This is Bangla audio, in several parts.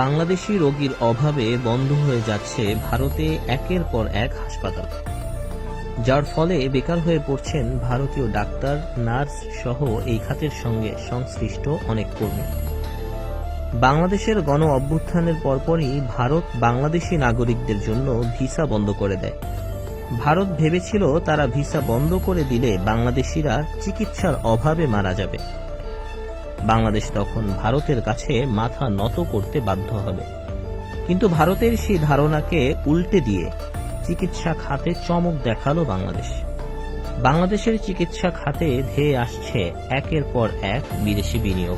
বাংলাদেশি রোগীর অভাবে বন্ধ হয়ে যাচ্ছে ভারতে একের পর এক হাসপাতাল। যার ফলে বেকার হয়ে পড়ছেন ভারতীয় ডাক্তার, নার্স সহ এই খাতের সঙ্গে সংশ্লিষ্ট অনেক কর্মী। বাংলাদেশের গণ অভ্যুত্থানের পরপরই ভারত বাংলাদেশি নাগরিকদের জন্য ভিসা বন্ধ করে দেয়। ভারত ভেবেছিল তারা ভিসা বন্ধ করে দিলে বাংলাদেশিরা চিকিৎসার অভাবে মারা যাবে। বাংলাদেশ তখন ভারতের কাছে মাথা নত করতে বাধ্য হবে। কিন্তু ভারতের সেই ধারণাকে উল্টে দিয়ে চিকিৎসা খাতে চমক দেখাল বাংলাদেশ। বাংলাদেশের চিকিৎসা খাতে ধেয়ে আসছে একের পর এক বিদেশি বিনিয়োগ।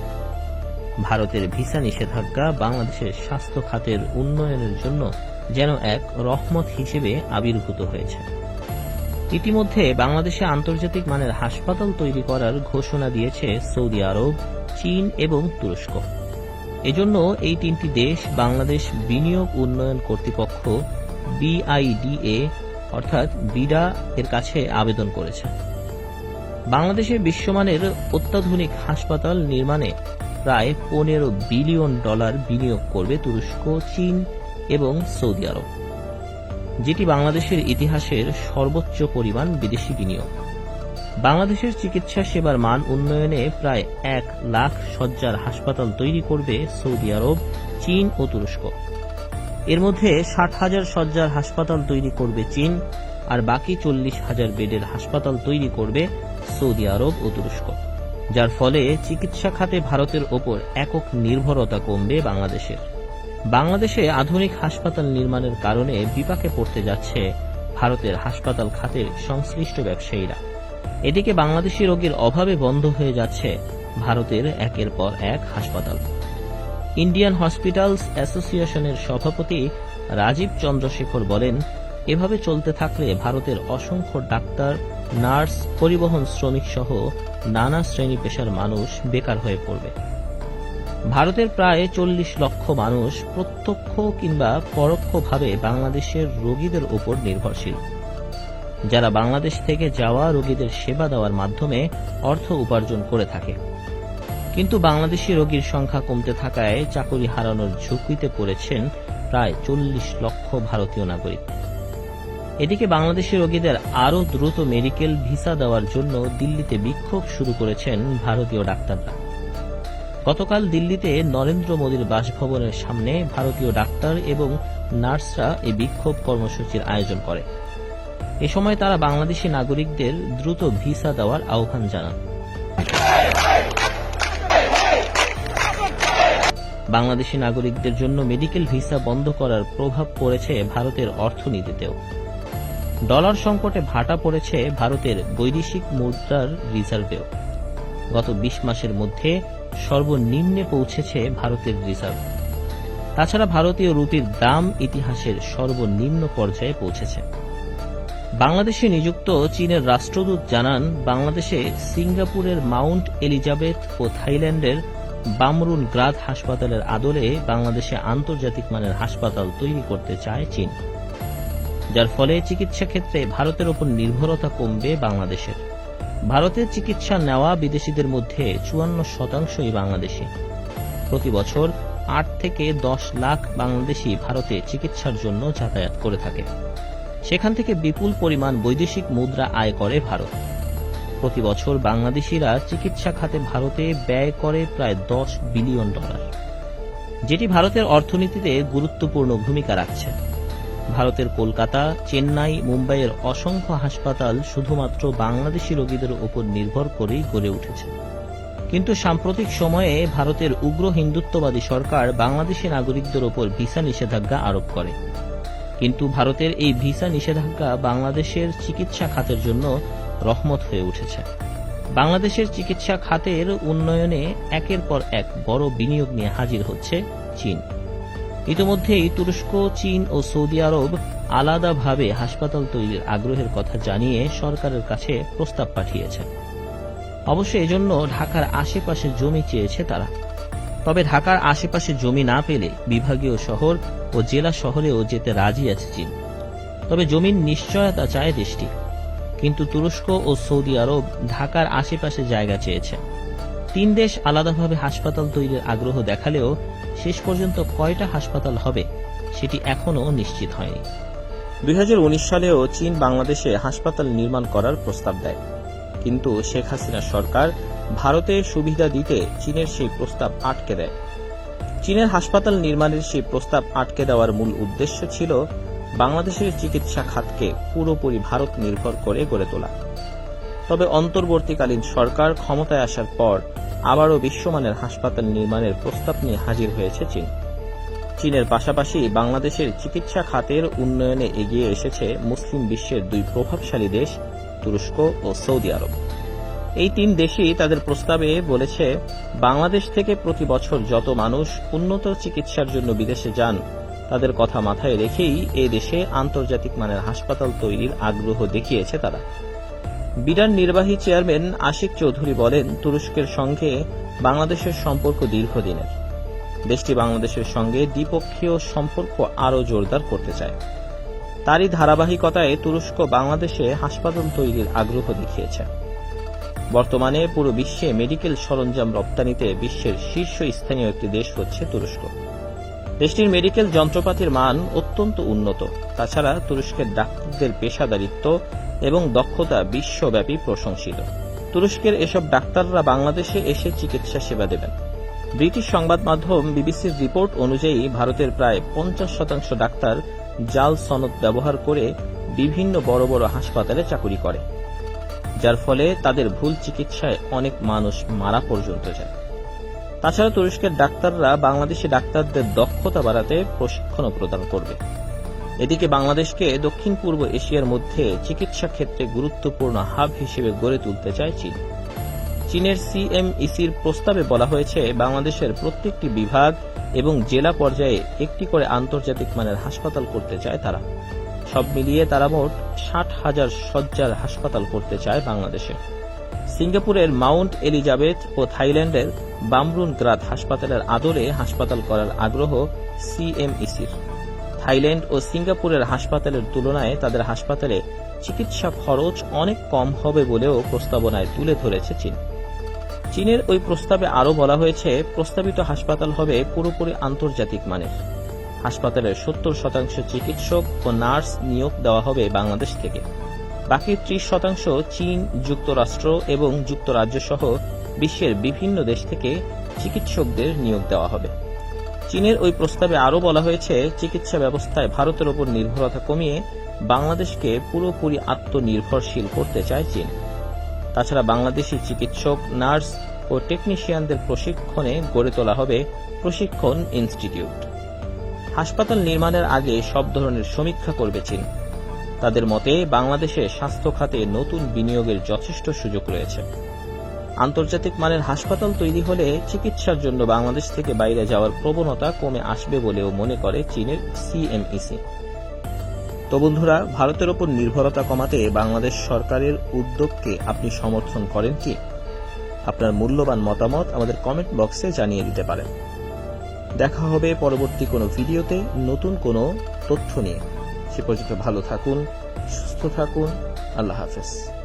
ভারতের ভিসা নিষেধাজ্ঞা বাংলাদেশের স্বাস্থ্য খাতের উন্নয়নের জন্য যেন এক রহমত হিসেবে আবির্ভূত হয়েছে। ইতিমধ্যে বাংলাদেশে আন্তর্জাতিক মানের হাসপাতাল তৈরি করার ঘোষণা দিয়েছে সৌদি আরব চীন এবং তুরস্ক। এজন্য এই তিনটি দেশ বাংলাদেশ বিনিয়োগ উন্নয়ন কর্তৃপক্ষ বিআইডিএ, অর্থাৎ বিডা, এর কাছে আবেদন করেছে। বাংলাদেশে বিশ্বমানের অত্যাধুনিক হাসপাতাল নির্মাণে প্রায় পনেরো বিলিয়ন ডলার বিনিয়োগ করবে তুরস্ক, চীন এবং সৌদি আরব, যেটি বাংলাদেশের ইতিহাসের সর্বোচ্চ পরিমাণ বিদেশি বিনিয়োগ। বাংলাদেশের চিকিৎসা সেবার মান উন্নয়নে প্রায় এক লাখ শয্যার হাসপাতাল তৈরি করবে সৌদি আরব, চীন ও তুরস্ক। এর মধ্যে ষাট হাজার শয্যার হাসপাতাল তৈরি করবে চীন আর বাকি চল্লিশ হাজার বেডের হাসপাতাল তৈরি করবে সৌদি আরব ও তুরস্ক। যার ফলে চিকিৎসা খাতে ভারতের ওপর একক নির্ভরতা কমবে বাংলাদেশের। বাংলাদেশে আধুনিক হাসপাতাল নির্মাণের কারণে বিপাকে পড়তে যাচ্ছে ভারতের হাসপাতাল খাতের সংশ্লিষ্ট ব্যবসায়ীরা। এদিকে বাংলাদেশি রোগীর অভাবে বন্ধ হয়ে যাচ্ছে ভারতের একের পর এক হাসপাতাল। ইন্ডিয়ান হসপিটালস অ্যাসোসিয়েশনের সভাপতি রাজীব চন্দ্রশেখর বলেন, এভাবে চলতে থাকলে ভারতের অসংখ্য ডাক্তার, নার্স, পরিবহন শ্রমিক সহ নানা শ্রেণি পেশার মানুষ বেকার হয়ে পড়বে। ভারতের প্রায় চল্লিশ লক্ষ মানুষ প্রত্যক্ষ কিংবা পরোক্ষভাবে বাংলাদেশের রোগীদের উপর নির্ভরশীল। যারা বাংলাদেশ থেকে যাওয়া রোগীদের সেবা দেওয়ার মাধ্যমে অর্থ উপার্জন করে থাকে। কিন্তু বাংলাদেশি রোগীর সংখ্যা কমতে থাকায় চাকরি হারানোর ঝুঁকিতে পড়েছেন প্রায় চল্লিশ লক্ষ ভারতীয় নাগরিক। এদিকে বাংলাদেশি রোগীদের আরও দ্রুত মেডিকেল ভিসা দেওয়ার জন্য দিল্লিতে বিক্ষোভ শুরু করেছেন ভারতীয় ডাক্তাররা। গতকাল দিল্লিতে নরেন্দ্র মোদীর বাসভবনের সামনে ভারতীয় ডাক্তার এবং নার্সরা এই বিক্ষোভ কর্মসূচির আয়োজন করে। এ সময় তারা বাংলাদেশি নাগরিকদের দ্রুত ভিসা দেওয়ার আহ্বান জানান। বাংলাদেশি নাগরিকদের জন্য মেডিকেল ভিসা বন্ধ করার প্রভাব পড়েছে ভারতের অর্থনীতিতেও। ডলার সংকটে ভাটা পড়েছে ভারতের বৈদেশিক মুদ্রার রিজার্ভেও। গত বিশ মাসের মধ্যে সর্বনিম্নে পৌঁছেছে ভারতের রিজার্ভ। তাছাড়া ভারতীয় রুপির দাম ইতিহাসের সর্বনিম্ন পর্যায়ে পৌঁছেছে। বাংলাদেশে নিযুক্ত চীনের রাষ্ট্রদূত জানান, বাংলাদেশে সিঙ্গাপুরের মাউন্ট এলিজাবেথ ও থাইল্যান্ডের বামরুল গ্রাদ হাসপাতালের আদলে বাংলাদেশে আন্তর্জাতিক মানের হাসপাতাল তৈরি করতে চায় চীন, যার ফলে চিকিৎসা ক্ষেত্রে ভারতের ওপর নির্ভরতা কমবে বাংলাদেশের। ভারতের চিকিৎসা নেওয়া বিদেশিদের মধ্যে চুয়ান্ন শতাংশই বাংলাদেশি। প্রতি বছর আট থেকে দশ লাখ বাংলাদেশি ভারতে চিকিৎসার জন্য যাতায়াত করে থাকে। সেখান থেকে বিপুল পরিমাণ বৈদেশিক মুদ্রা আয় করে ভারত। প্রতি বছর বাংলাদেশিরা চিকিৎসা খাতে ভারতে ব্যয় করে প্রায় দশ বিলিয়ন ডলার, যেটি ভারতের অর্থনীতিতে গুরুত্বপূর্ণ ভূমিকা রাখছে। ভারতের কলকাতা, চেন্নাই, মুম্বাইয়ের অসংখ্য হাসপাতাল শুধুমাত্র বাংলাদেশি রোগীদের উপর নির্ভর করেই গড়ে উঠেছে। কিন্তু সাম্প্রতিক সময়ে ভারতের উগ্র হিন্দুত্ববাদী সরকার বাংলাদেশি নাগরিকদের ওপর ভিসা নিষেধাজ্ঞা আরোপ করে। কিন্তু ভারতের এই ভিসা নিষেধাজ্ঞা বাংলাদেশের চিকিৎসা খাতের জন্য রহমত হয়ে উঠেছে। বাংলাদেশের চিকিৎসা খাতের উন্নয়নে একের পর এক বড় বিনিয়োগ নিয়ে হাজির হচ্ছে চীন। ইতিমধ্যেই তুরস্ক, চীন ও সৌদি আরব আলাদাভাবে হাসপাতাল তৈরির আগ্রহের কথা জানিয়ে সরকারের কাছে প্রস্তাব পাঠিয়েছে। অবশ্য এজন্য ঢাকার আশেপাশে জমি চেয়েছে তারা। তবে ঢাকার আশেপাশে জমি না পেলে বিভাগীয় শহর ও জেলা শহরেও যেতে রাজি আছে চীন। তবে জমির নিশ্চয়তা চায় দেশটি। কিন্তু তুরস্ক ও সৌদি আরব ঢাকার আশেপাশে জায়গা চেয়েছে। তিন দেশ আলাদাভাবে হাসপাতাল তৈরির আগ্রহ দেখালেও শেষ পর্যন্ত কয়টা হাসপাতাল হবে সেটি এখনও নিশ্চিত হয়নি। দুই হাজার উনিশ সালেও চীন বাংলাদেশে হাসপাতাল নির্মাণ করার প্রস্তাব দেয়। কিন্তু শেখ হাসিনা সরকার ভারতে সুবিধা দিতে চীনের সেই প্রস্তাব আটকে দেয়। চীনের হাসপাতাল নির্মাণের সেই প্রস্তাব আটকে দেওয়ার মূল উদ্দেশ্য ছিল বাংলাদেশের চিকিৎসা খাতকে পুরোপুরি ভারত নির্ভর করে গড়ে তোলা। তবে অন্তর্বর্তীকালীন সরকার ক্ষমতায় আসার পর আবারও বিশ্বমানের হাসপাতাল নির্মাণের প্রস্তাব নিয়ে হাজির হয়েছে চীন। চীনের পাশাপাশি বাংলাদেশের চিকিৎসা খাতের উন্নয়নে এগিয়ে এসেছে মুসলিম বিশ্বের দুই প্রভাবশালী দেশ, তুরস্ক ও সৌদি আরব। এই তিন দেশই তাদের প্রস্তাবে বলেছে, বাংলাদেশ থেকে প্রতি বছর যত মানুষ উন্নত চিকিৎসার জন্য বিদেশে যান, তাদের কথা মাথায় রেখেই এ দেশে আন্তর্জাতিক মানের হাসপাতাল তৈরির আগ্রহ দেখিয়েছে তারা। বিডার নির্বাহী চেয়ারম্যান আশিক চৌধুরী বলেন, তুরস্কের সঙ্গে বাংলাদেশের সম্পর্ক দীর্ঘদিনের। দেশটি বাংলাদেশের সঙ্গে দ্বিপক্ষীয় সম্পর্ক আরও জোরদার করতে চায়। তারই ধারাবাহিকতায় তুরস্ক বাংলাদেশে হাসপাতাল তৈরির আগ্রহ দেখিয়েছে। বর্তমানে পুরো বিশ্বে মেডিকেল সরঞ্জাম রপ্তানিতে বিশ্বের শীর্ষস্থানীয় একটি দেশ হচ্ছে তুরস্ক। দেশটির মেডিকেল যন্ত্রপাতির মান অত্যন্ত উন্নত। তাছাড়া তুরস্কের ডাক্তারদের পেশাদারিত্ব এবং দক্ষতা বিশ্বব্যাপী প্রশংসিত। তুরস্কের এসব ডাক্তাররা বাংলাদেশে এসে চিকিৎসা সেবা দেবেন। ব্রিটিশ সংবাদ মাধ্যম বিবিসির রিপোর্ট অনুযায়ী ভারতের প্রায় পঞ্চাশ শতাংশ ডাক্তার জাল সনদ ব্যবহার করে বিভিন্ন বড় বড় হাসপাতালে চাকুরি করে। যার ফলে তাদের ভুল চিকিৎসায় অনেক মানুষ মারা পর্যন্ত যায়। তাছাড়া তুরস্কের ডাক্তাররা বাংলাদেশি ডাক্তারদের দক্ষতা বাড়াতে প্রশিক্ষণও প্রদান করবে। এদিকে বাংলাদেশকে দক্ষিণ পূর্ব এশিয়ার মধ্যে চিকিৎসা ক্ষেত্রে গুরুত্বপূর্ণ হাব হিসেবে গড়ে তুলতে চায় চীন। চীনের সিএমইসির প্রস্তাবে বলা হয়েছে, বাংলাদেশের প্রত্যেকটি বিভাগ এবং জেলা পর্যায়ে একটি করে আন্তর্জাতিক মানের হাসপাতাল করতে চায় তারা। সব মিলিয়ে তারা মোট ষাট হাজার শয্যার হাসপাতাল করতে চায় বাংলাদেশে। সিঙ্গাপুরের মাউন্ট এলিজাবেথ ও থাইল্যান্ডের বামরুন গ্রাদ হাসপাতালের আদলে হাসপাতাল করার আগ্রহ সিএমইসির। থাইল্যান্ড ও সিঙ্গাপুরের হাসপাতালের তুলনায় তাদের হাসপাতালে চিকিৎসা খরচ অনেক কম হবে বলেও প্রস্তাবনায় তুলে ধরেছে চীন। চীনের ওই প্রস্তাবে আরও বলা হয়েছে, প্রস্তাবিত হাসপাতাল হবে পুরোপুরি আন্তর্জাতিক মানের। হাসপাতালের সত্তর শতাংশ চিকিৎসক ও নার্স নিয়োগ দেওয়া হবে বাংলাদেশ থেকে। বাকি ত্রিশ শতাংশ চীন, যুক্তরাষ্ট্র এবং যুক্তরাজ্য সহ বিশ্বের বিভিন্ন দেশ থেকে চিকিৎসকদের নিয়োগ দেওয়া হবে। চীনের ওই প্রস্তাবে আরও বলা হয়েছে, চিকিৎসা ব্যবস্থায় ভারতের ওপর নির্ভরতা কমিয়ে বাংলাদেশকে পুরোপুরি আত্মনির্ভরশীল করতে চায় চীন। তাছাড়া বাংলাদেশি চিকিৎসক, নার্স ও টেকনিশিয়ানদের প্রশিক্ষণে গড়ে তোলা হবে প্রশিক্ষণ ইনস্টিটিউট। হাসপাতাল নির্মাণের আগে সব ধরনের সমীক্ষা করবে চীন। তাদের মতে, বাংলাদেশে স্বাস্থ্য খাতে নতুন বিনিয়োগের যথেষ্ট সুযোগ রয়েছে। আন্তর্জাতিক মানের হাসপাতাল তৈরি হলে চিকিৎসার জন্য বাংলাদেশ থেকে বাইরে যাওয়ার প্রবণতা কমে আসবে বলেও মনে করে চীনের সিএমইসি। তো বন্ধুরা, ভারতের ওপর নির্ভরতা কমাতে বাংলাদেশ সরকারের উদ্যোগকে আপনি সমর্থন করেন কি? আপনার মূল্যবান মতামত আমাদের কমেন্ট বক্সে জানিয়ে দিতে পারেন। দেখা হবে পরবর্তী কোনো ভিডিওতে। নতুন কোনো তথ্য নিয়ে। সে পর্যন্ত ভালো থাকুন, সুস্থ থাকুন। আল্লাহ হাফেজ।